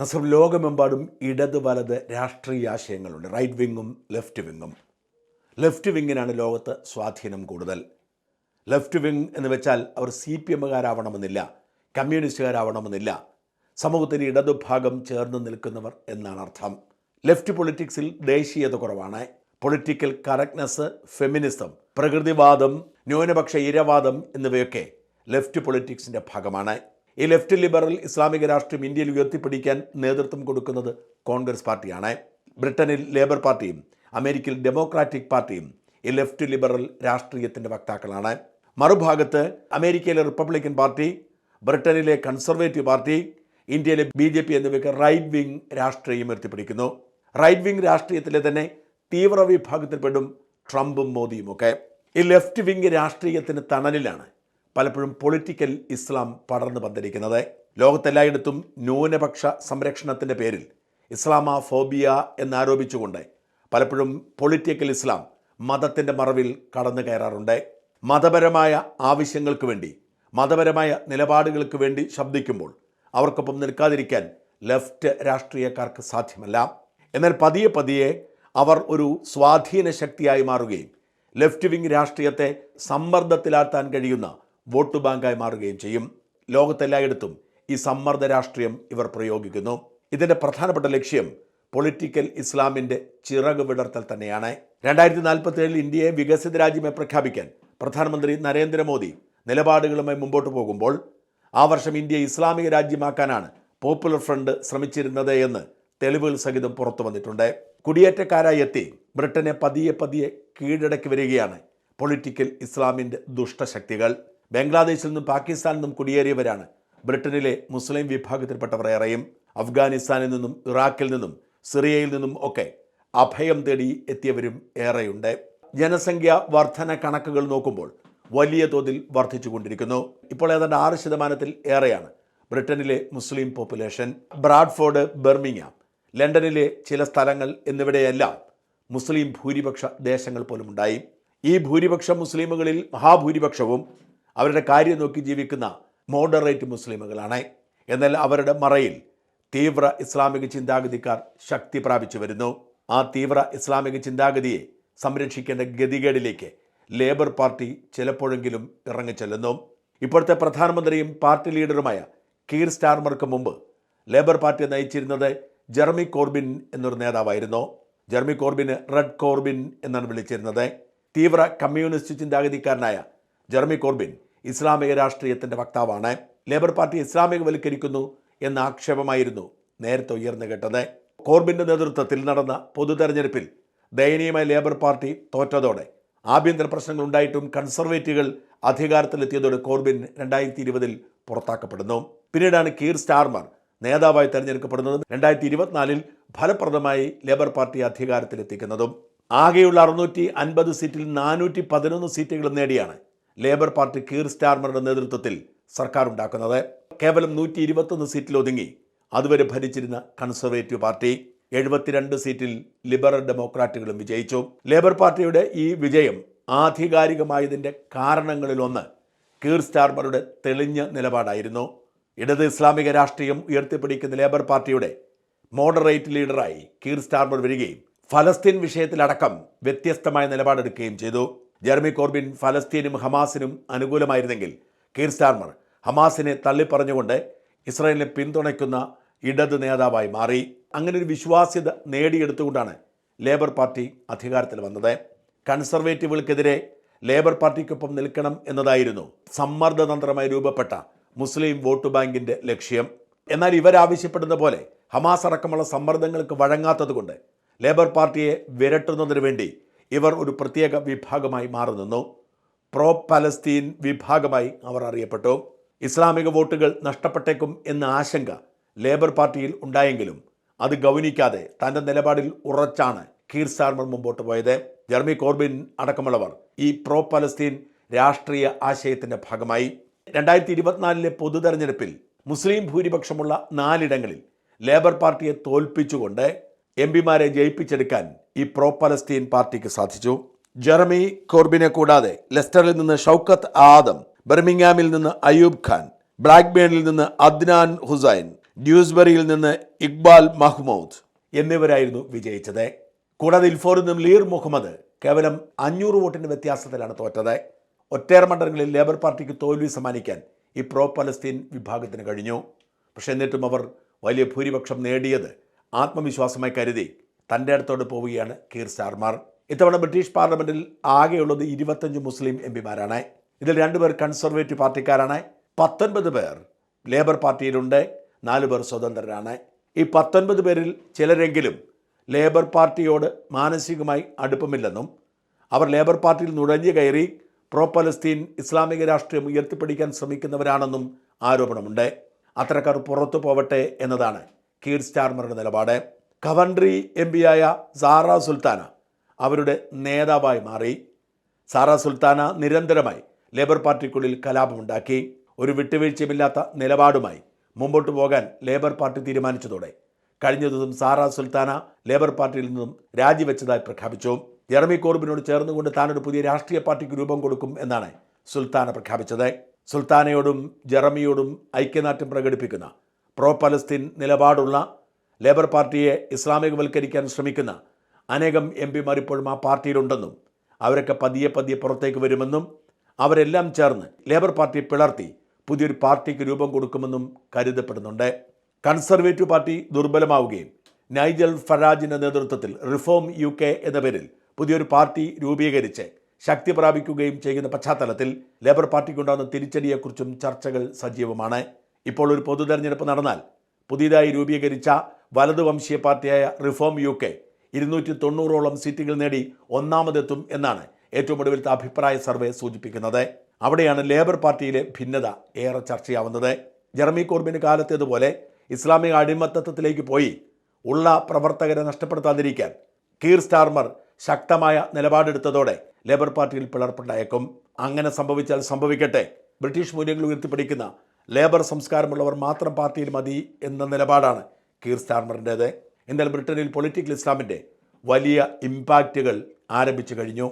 അസം ലോകമെമ്പാടും ഇടത് വലത് രാഷ്ട്രീയ ആശയങ്ങളുണ്ട്. റൈറ്റ് വിങ്ങും ലെഫ്റ്റ് വിങ്ങും ലെഫ്റ്റ് വിങ്ങിനാണ് ലോകത്ത് സ്വാധീനം കൂടുതൽ. ലെഫ്റ്റ് വിങ് എന്ന് വെച്ചാൽ അവർ സി പി എമ്മുകാരാവണമെന്നില്ല കമ്മ്യൂണിസ്റ്റുകാരാവണമെന്നില്ല സമൂഹത്തിന്റെ ഇടതുഭാഗം ചേർന്ന് നിൽക്കുന്നവർ എന്നാണ് അർത്ഥം. ലെഫ്റ്റ് പൊളിറ്റിക്സിൽ ദേശീയത കുറവാണ്. പൊളിറ്റിക്കൽ കറക്റ്റ്നെസ് ഫെമിനിസം പ്രകൃതിവാദം ന്യൂനപക്ഷ ഇരവാദം എന്നിവയൊക്കെ ലെഫ്റ്റ് പൊളിറ്റിക്സിന്റെ ഭാഗമാണ്. ഈ ലെഫ്റ്റ് ലിബറൽ ഇസ്ലാമിക രാഷ്ട്രീയം ഇന്ത്യയിൽ ഉയർത്തിപ്പിടിക്കാൻ നേതൃത്വം കൊടുക്കുന്നത് കോൺഗ്രസ് പാർട്ടിയാണ്. ബ്രിട്ടനിൽ ലേബർ പാർട്ടിയും അമേരിക്കയിൽ ഡെമോക്രാറ്റിക് പാർട്ടിയും ഈ ലെഫ്റ്റ് ലിബറൽ രാഷ്ട്രീയത്തിന്റെ വക്താക്കളാണ്. മറുഭാഗത്ത് അമേരിക്കയിലെ റിപ്പബ്ലിക്കൻ പാർട്ടി ബ്രിട്ടനിലെ കൺസർവേറ്റീവ് പാർട്ടി ഇന്ത്യയിലെ ബി ജെ പി എന്നിവയ്ക്ക് റൈറ്റ് വിംഗ് രാഷ്ട്രീയം ഉയർത്തിപ്പിടിക്കുന്നു. റൈറ്റ് വിംഗ് രാഷ്ട്രീയത്തിലെ തന്നെ തീവ്ര വിഭാഗത്തിൽപ്പെടും ട്രംപും മോദിയുമൊക്കെ. ഈ ലെഫ്റ്റ് വിംഗ് രാഷ്ട്രീയത്തിന് തണലിലാണ് പലപ്പോഴും പൊളിറ്റിക്കൽ ഇസ്ലാം പടർന്നു വന്നിരിക്കുന്നത് ലോകത്തെല്ലായിടത്തും ന്യൂനപക്ഷ സംരക്ഷണത്തിന്റെ പേരിൽ ഇസ്ലാമ ഫോബിയ എന്നാരോപിച്ചുകൊണ്ട് പലപ്പോഴും പൊളിറ്റിക്കൽ ഇസ്ലാം മതത്തിന്റെ മറവിൽ കടന്നു കയറാറുണ്ട്. മതപരമായ ആവശ്യങ്ങൾക്ക് വേണ്ടി മതപരമായ നിലപാടുകൾക്ക് വേണ്ടി ശബ്ദിക്കുമ്പോൾ അവർക്കൊപ്പം നിൽക്കാതിരിക്കാൻ ലെഫ്റ്റ് രാഷ്ട്രീയക്കാർക്ക് സാധ്യമല്ല. എന്നാൽ പതിയെ പതിയെ അവർ ഒരു സ്വാധീന ശക്തിയായി മാറുകയും ലെഫ്റ്റ് വിങ് രാഷ്ട്രീയത്തെ സമ്മർദ്ദത്തിലാഴ്ത്താൻ കഴിയുന്ന വോട്ട് ബാങ്കായി മാറുകയും ചെയ്യും. ലോകത്തെല്ലായിടത്തും ഈ സമ്മർദ്ദ രാഷ്ട്രീയം ഇവർ പ്രയോഗിക്കുന്നു. ഇതിന്റെ പ്രധാനപ്പെട്ട ലക്ഷ്യം പൊളിറ്റിക്കൽ ഇസ്ലാമിന്റെ ചിറക് വിടർത്തൽ തന്നെയാണ്. രണ്ടായിരത്തി നാൽപ്പത്തി ഏഴിൽ ഇന്ത്യയെ വികസിത രാജ്യമായി പ്രഖ്യാപിക്കാൻ പ്രധാനമന്ത്രി നരേന്ദ്രമോദി നിലപാടുകളുമായി മുമ്പോട്ട് പോകുമ്പോൾ ആ വർഷം ഇന്ത്യയെ ഇസ്ലാമിക രാജ്യമാക്കാനാണ് പോപ്പുലർ ഫ്രണ്ട് ശ്രമിച്ചിരുന്നത് എന്ന് തെളിവുകൾ സഹിതം പുറത്തു വന്നിട്ടുണ്ട്. കുടിയേറ്റക്കാരായി എത്തി ബ്രിട്ടനെ പതിയെ പതിയെ കീഴടക്കി വരികയാണ് പൊളിറ്റിക്കൽ ഇസ്ലാമിന്റെ ദുഷ്ടശക്തികൾ. ബംഗ്ലാദേശിൽ നിന്നും പാകിസ്ഥാനിൽ നിന്നും കുടിയേറിയവരാണ്. ബ്രിട്ടനിലെ മുസ്ലിം വിഭാഗത്തിൽപ്പെട്ടവർ ഏറെയും അഫ്ഗാനിസ്ഥാനിൽ നിന്നും ഇറാഖിൽ നിന്നും സിറിയയിൽ നിന്നും ഒക്കെ അഭയം തേടി എത്തിയവരും ഏറെയുണ്ട്. ജനസംഖ്യ വർധന കണക്കുകൾ നോക്കുമ്പോൾ വലിയ തോതിൽ വർദ്ധിച്ചുകൊണ്ടിരിക്കുന്നു. ഇപ്പോൾ ഏതാണ്ട് ആറ് ശതമാനത്തിൽ ഏറെയാണ് ബ്രിട്ടനിലെ മുസ്ലിം പോപ്പുലേഷൻ. ബ്രാഡ്ഫോർഡ് ബെർമിങ്ങാം ലണ്ടനിലെ ചില സ്ഥലങ്ങൾ എന്നിവിടെയെല്ലാം മുസ്ലിം ഭൂരിപക്ഷ ദേശങ്ങൾ പോലും ഉണ്ടായി ഈ ഭൂരിപക്ഷ മുസ്ലിമുകളിൽ മഹാഭൂരിപക്ഷവും അവരുടെ കാര്യം നോക്കി ജീവിക്കുന്ന മോഡറേറ്റ് മുസ്ലിമുകളാണ്. എന്നാൽ അവരുടെ മറയിൽ തീവ്ര ഇസ്ലാമിക ചിന്താഗതിക്കാർ ശക്തി പ്രാപിച്ചു വരുന്നു. ആ തീവ്ര ഇസ്ലാമിക ചിന്താഗതിയെ സംരക്ഷിക്കേണ്ട ഗതികേടിലേക്ക് ലേബർ പാർട്ടി ചിലപ്പോഴെങ്കിലും ഇറങ്ങിച്ചെല്ലുന്നു. ഇപ്പോഴത്തെ പ്രധാനമന്ത്രിയും പാർട്ടി ലീഡറുമായ കീർ സ്റ്റാർമർക്ക് മുമ്പ് ലേബർ പാർട്ടി നയിച്ചിരുന്നത് ജെർമി കോർബിൻ എന്നൊരു നേതാവായിരുന്നു. ജെർമി കോർബിന് റെഡ് കോർബിൻ എന്നാണ് വിളിച്ചിരുന്നത്. തീവ്ര കമ്മ്യൂണിസ്റ്റ് ചിന്താഗതിക്കാരനായ ജെർമി കോർബിൻ ഇസ്ലാമിക രാഷ്ട്രീയത്തിന്റെ വക്താവാണ്. ലേബർ പാർട്ടി ഇസ്ലാമികവൽക്കരിക്കുന്നു എന്ന ആക്ഷേപമായിരുന്നു നേരത്തെ ഉയർന്നു കേട്ടത്. കോർബിന്റെ നേതൃത്വത്തിൽ നടന്ന പൊതു തെരഞ്ഞെടുപ്പിൽ ദയനീയമായ ലേബർ പാർട്ടി തോറ്റതോടെ ആഭ്യന്തര പ്രശ്നങ്ങൾ ഉണ്ടായിട്ടും കൺസർവേറ്റീവുകൾ അധികാരത്തിലെത്തിയതോടെ കോർബിൻ രണ്ടായിരത്തി ഇരുപതിൽ പുറത്താക്കപ്പെടുന്നു. പിന്നീടാണ് കീർ സ്റ്റാർമർ നേതാവായി തെരഞ്ഞെടുക്കപ്പെടുന്നതും. രണ്ടായിരത്തി ഇരുപത്തിനാലിൽ ഫലപ്രദമായി ലേബർ പാർട്ടി അധികാരത്തിലെത്തിക്കുന്നതും ആകെയുള്ള അറുന്നൂറ്റി അൻപത് സീറ്റിൽ നാനൂറ്റി പതിനൊന്ന് സീറ്റുകളും നേടിയാണ് ലേബർ പാർട്ടി കീർ സ്റ്റാർമറുടെ നേതൃത്വത്തിൽ സർക്കാർ ഉണ്ടാക്കുന്നത് കേവലം നൂറ്റി ഇരുപത്തൊന്ന് സീറ്റിൽ ഒതുങ്ങി. അതുവരെ ഭരിച്ചിരുന്ന കൺസർവേറ്റീവ് പാർട്ടി എഴുപത്തിരണ്ട് സീറ്റിൽ ലിബറൽ ഡെമോക്രാറ്റുകളും വിജയിച്ചു. ലേബർ പാർട്ടിയുടെ ഈ വിജയം ആധികാരികമായതിന്റെ കാരണങ്ങളിലൊന്ന് കീർ സ്റ്റാർമറുടെ തെളിഞ്ഞ നിലപാടായിരുന്നു. ഇടത് ഇസ്ലാമിക രാഷ്ട്രീയം ഉയർത്തിപ്പിടിക്കുന്ന ലേബർ പാർട്ടിയുടെ മോഡറേറ്റ് ലീഡറായി കീർ സ്റ്റാർമർ വരികയും ഫലസ്തീൻ വിഷയത്തിലടക്കം വ്യത്യസ്തമായ നിലപാടെടുക്കുകയും ചെയ്തു. ജെർമി കോർബിൻ ഫലസ്തീനും ഹമാസിനും അനുകൂലമായിരുന്നെങ്കിൽ കീർ സ്റ്റാർമർ ഹമാസിനെ തള്ളിപ്പറഞ്ഞുകൊണ്ട് ഇസ്രായേലിനെ പിന്തുണയ്ക്കുന്ന ഇടത് നേതാവായി മാറി. അങ്ങനെ ഒരു വിശ്വാസ്യത നേടിയെടുത്തുകൊണ്ടാണ് ലേബർ പാർട്ടി അധികാരത്തിൽ വന്നത്. കൺസർവേറ്റീവുകൾക്കെതിരെ ലേബർ പാർട്ടിക്കൊപ്പം നിൽക്കണം എന്നതായിരുന്നു സമ്മർദ്ദതന്ത്രമായി രൂപപ്പെട്ട മുസ്ലിം വോട്ട് ബാങ്കിന്റെ ലക്ഷ്യം. എന്നാൽ ഇവരാവശ്യപ്പെടുന്ന പോലെ ഹമാസ് അടക്കമുള്ള സമ്മർദ്ദങ്ങൾക്ക് വഴങ്ങാത്തതുകൊണ്ട് ലേബർ പാർട്ടിയെ വിരട്ടുന്നതിനു വേണ്ടി ഇവർ ഒരു പ്രത്യേക വിഭാഗമായി മാറി നിന്നു പ്രോ പലസ്തീൻ വിഭാഗമായി അവർ അറിയപ്പെട്ടു. ഇസ്ലാമിക വോട്ടുകൾ നഷ്ടപ്പെട്ടേക്കും എന്ന ആശങ്ക ലേബർ പാർട്ടിയിൽ ഉണ്ടായെങ്കിലും അത് ഗൗനിക്കാതെ തന്റെ നിലപാടിൽ ഉറച്ചാണ് കീർ സാർമർ മുമ്പോട്ട് പോയത്. ജെർമി കോർബിൻ അടക്കമുള്ളവർ ഈ പ്രോ പലസ്തീൻ രാഷ്ട്രീയ ആശയത്തിന്റെ ഭാഗമായി. രണ്ടായിരത്തി ഇരുപത്തിനാലിലെ പൊതു തെരഞ്ഞെടുപ്പിൽ മുസ്ലിം ഭൂരിപക്ഷമുള്ള നാലിടങ്ങളിൽ ലേബർ പാർട്ടിയെ തോൽപ്പിച്ചുകൊണ്ട് എം പിമാരെ ജയിപ്പിച്ചെടുക്കാൻ ഈ പ്രോ പലസ്തീൻ പാർട്ടിക്ക് സാധിച്ചു. ജെറമി കോർബിനെ കൂടാതെ ലെസ്റ്ററിൽ നിന്ന് ഷൗക്കത്ത് ആദം ബെർമിംഗാമിൽ നിന്ന് അയൂബ് ഖാൻ ബ്ലാക്ക്ബേണിൽ നിന്ന് അദ്നാൻ ഹുസൈൻ ഡ്യൂസ്ബറിയിൽ നിന്ന് ഇക്ബാൽ മഹ്മൂദ് എന്നിവരായിരുന്നു വിജയിച്ചത്. കൂടാതെ ഇൽഫോറിൽ നിന്നും ലീർ മുഹമ്മദ് കേവലം അഞ്ഞൂറ് വോട്ടിന്റെ വ്യത്യാസത്തിലാണ് തോറ്റത്. ഒറ്റേറെ മണ്ഡലങ്ങളിൽ ലേബർ പാർട്ടിക്ക് തോൽവി സമ്മാനിക്കാൻ ഈ പ്രോ പലസ്തീൻ വിഭാഗത്തിന് കഴിഞ്ഞു. പക്ഷേ എന്നിട്ടും അവർ വലിയ ഭൂരിപക്ഷം നേടിയത് ആത്മവിശ്വാസമായി കരുതി തന്റെ അടുത്തോട് പോവുകയാണ് കീർ സ്റ്റാർമാർ ഇത്തവണ ബ്രിട്ടീഷ് പാർലമെന്റിൽ ആകെയുള്ളത് ഇരുപത്തഞ്ച് മുസ്ലിം എം പിമാരാണ്. ഇതിൽ രണ്ടുപേർ കൺസർവേറ്റീവ് പാർട്ടിക്കാരാണ്. പത്തൊൻപത് പേർ ലേബർ പാർട്ടിയിലുണ്ട്. നാല് പേർ സ്വതന്ത്രരാണ്. ഈ പത്തൊൻപത് പേരിൽ ചിലരെങ്കിലും ലേബർ പാർട്ടിയോട് മാനസികമായി അടുപ്പമില്ലെന്നും അവർ ലേബർ പാർട്ടിയിൽ നുഴഞ്ഞു കയറി പ്രോ പലസ്തീൻ ഇസ്ലാമിക രാഷ്ട്രീയം ഉയർത്തിപ്പിടിക്കാൻ ശ്രമിക്കുന്നവരാണെന്നും ആരോപണമുണ്ട്. അത്തരക്കാർ പുറത്തു പോവട്ടെ എന്നതാണ് കീർ സ്റ്റാർമറുടെ നിലപാട്. കവൻട്രി എം പിയായ സാറ സുൽത്താന അവരുടെ നേതാവായി മാറി. സാറ സുൽത്താന നിരന്തരമായി ലേബർ പാർട്ടിക്കുള്ളിൽ കലാപമുണ്ടാക്കി. ഒരു വിട്ടുവീഴ്ചയുമില്ലാത്ത നിലപാടുമായി മുമ്പോട്ട് പോകാൻ ലേബർ പാർട്ടി തീരുമാനിച്ചതോടെ കഴിഞ്ഞ ദിവസം സാറ സുൽത്താന ലേബർ പാർട്ടിയിൽ നിന്നും രാജിവെച്ചതായി പ്രഖ്യാപിച്ചു. ജെറമി കോർബിനോട് ചേർന്നുകൊണ്ട് താനൊരു പുതിയ രാഷ്ട്രീയ പാർട്ടിക്ക് രൂപം കൊടുക്കും എന്നാണ് സുൽത്താന പ്രഖ്യാപിച്ചത്. സുൽത്താനയോടും ജെറമിയോടും ഐക്യനാട്യം പ്രകടിപ്പിക്കുന്ന പ്രോ പലസ്തീൻ നിലപാടുള്ള ലേബർ പാർട്ടിയെ ഇസ്ലാമികവൽക്കരിക്കാൻ ശ്രമിക്കുന്ന അനേകം എം പിമാർ ഇപ്പോഴും ആ പാർട്ടിയിലുണ്ടെന്നും അവരൊക്കെ പതിയെ പതിയെ പുറത്തേക്ക് വരുമെന്നും അവരെല്ലാം ചേർന്ന് ലേബർ പാർട്ടി പിളർത്തി പുതിയൊരു പാർട്ടിക്ക് രൂപം കൊടുക്കുമെന്നും കരുതപ്പെടുന്നുണ്ട്. കൺസർവേറ്റീവ് പാർട്ടി ദുർബലമാവുകയും നൈജൽ ഫറാജിന്റെ നേതൃത്വത്തിൽ റിഫോം യു കെ എന്ന പേരിൽ പുതിയൊരു പാർട്ടി രൂപീകരിച്ച് ശക്തി പ്രാപിക്കുകയും ചെയ്യുന്ന പശ്ചാത്തലത്തിൽ ലേബർ പാർട്ടിക്കുണ്ടാകുന്ന തിരിച്ചടിയെക്കുറിച്ചും ചർച്ചകൾ സജീവമാണ്. ഇപ്പോൾ ഒരു പൊതു തെരഞ്ഞെടുപ്പ് നടന്നാൽ പുതിയതായി രൂപീകരിച്ച വലതുവംശീയ പാർട്ടിയായ റിഫോം യു കെ ഇരുന്നൂറ്റി തൊണ്ണൂറോളം സീറ്റുകൾ നേടി ഒന്നാമതെത്തും എന്നാണ് ഏറ്റവും ഒടുവിലത്തെ അഭിപ്രായ സർവേ സൂചിപ്പിക്കുന്നത്. അവിടെയാണ് ലേബർ പാർട്ടിയിലെ ഭിന്നത ഏറെ ചർച്ചയാവുന്നത്. ജെറമി കോർബിന് കാലത്തേതുപോലെ ഇസ്ലാമിക അടിമത്തത്തിലേക്ക് പോയി ഉള്ള പ്രവർത്തകരെ നഷ്ടപ്പെടുത്താതിരിക്കാൻ കീർ സ്റ്റാർമർ ശക്തമായ നിലപാടെടുത്തതോടെ ലേബർ പാർട്ടിയിൽ പിളർപ്പുണ്ടായേക്കും. അങ്ങനെ സംഭവിച്ചാൽ സംഭവിക്കട്ടെ. ബ്രിട്ടീഷ് മൂല്യങ്ങൾ ഉയർത്തിപ്പിടിക്കുന്ന ലേബർ സംസ്കാരമുള്ളവർ മാത്രം പാർട്ടിയിൽ മതി എന്ന നിലപാടാണ് കീർ സ്റ്റാർമറിന്റേത് എന്നാൽ ബ്രിട്ടനിൽ പൊളിറ്റിക്കൽ ഇസ്ലാമിന്റെ വലിയ ഇമ്പാക്റ്റുകൾ ആരംഭിച്ചു കഴിഞ്ഞു.